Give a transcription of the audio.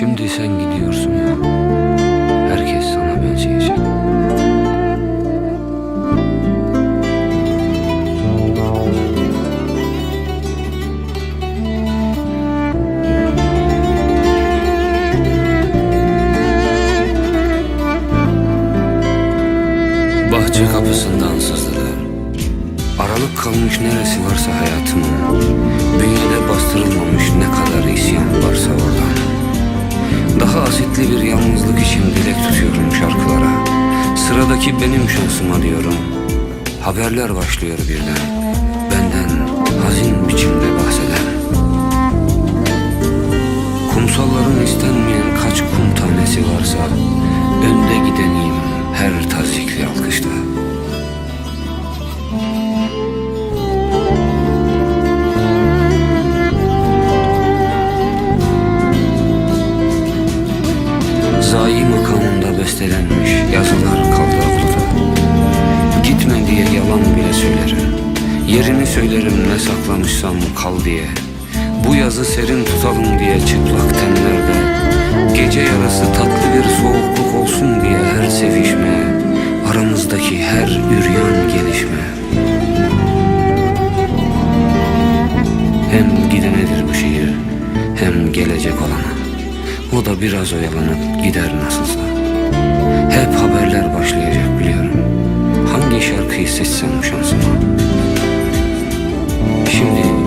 Şimdi sen gidiyorsun ya. Herkes sana benzeyecek. Bahçe kapısından sızdılar. Aralık kalmış neresi varsa hayatımın. Bünyede bastırılmamış ne kadar Asitli bir yalnızlık için dilek tutuyorum şarkılara. Sıradaki benim şansıma diyorum. Haberler başlıyor birden. Benden hazin biçimde bahseden. Kumsalların istenmeyen kaç kum tanesi varsa önde gideneyim her tazikli alkışta. Zayi makamında bestelenmiş yazılar kaldı aklıda. Gitme diye yalan bile söylerim. Yerini söylerim ne saklamışsam kal diye. Bu yazı serin tutalım diye çıplak tenlerde. Gece yarısı tatlı bir soğukluk olsun diye her sevişme. Aramızdaki her üryan gelişme. Hem gidenedir bu şehir hem gelecek olana. O da biraz oyalanıp gider nasılsa. Hep haberler başlayacak biliyorum. Hangi şarkıyı seçsem şansıma. Şimdi